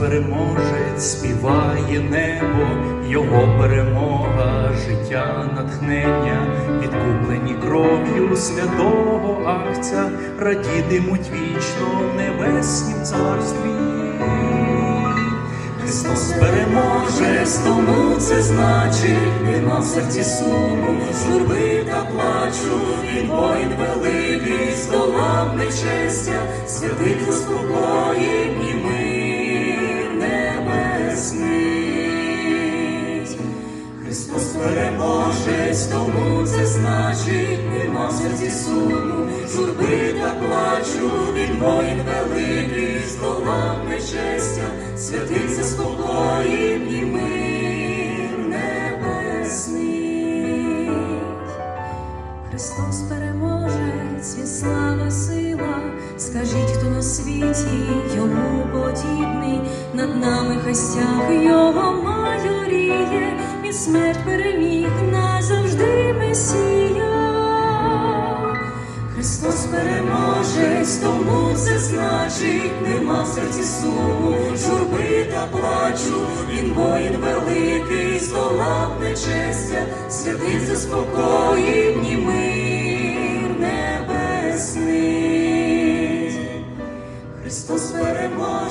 Переможець, співає небо, Його перемога, життя, натхнення, відкуплені кров'ю святого Агця, радітимуть вічно в небеснім царстві. Христос переможе, тому це значить, нема в серці суму, журби та плачу, він воїн великий, здолав нечестя, святих заспокоїв і мир переможе, тому це значить, нема в серці суму, журби та плачу, він воїн великий, здолав нечестя, святих заспокоїв і мир небесний. Христос переможець, він слава сила. Скажіть, хто на світі йому подібний, над нами хай його майоріє, він смерть переміг Месія. Христос переможець, тому це значить, нема в серці суму, журби та плачу, він воїн великий, здолав нечестя, святих заспокоїв і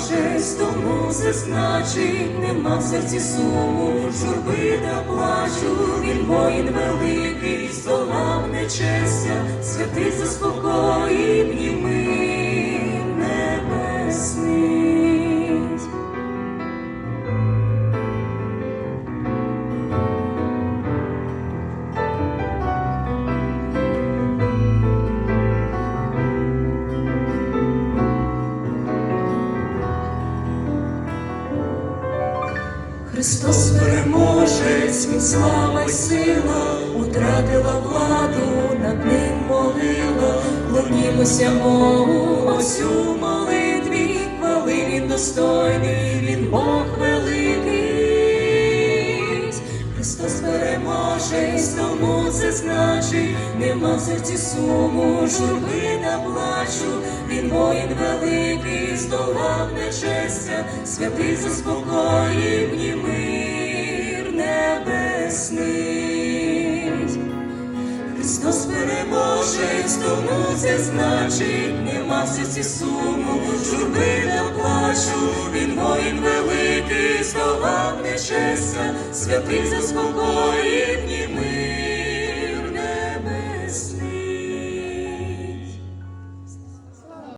переможець, тому це значить, нема в серці суму, журби та плачу, він воїн великий, здолав нечестя, святий заспокоїв Христос переможець, він слава й сила, утратила владу, над ним молила, клонімося Богу, ось у молитві, хвали він достойний, він Бог Христос переможець, тому це значить, нема в серці суму, журби та плачу, він воїн великий, здолав нечестя, святий заспокоїв і мир небесний. Христос переможець, тому це значить, нема в серці суму, журби та плачу, він воїн великий, ти словам нечестя, святий заспокоїв німи.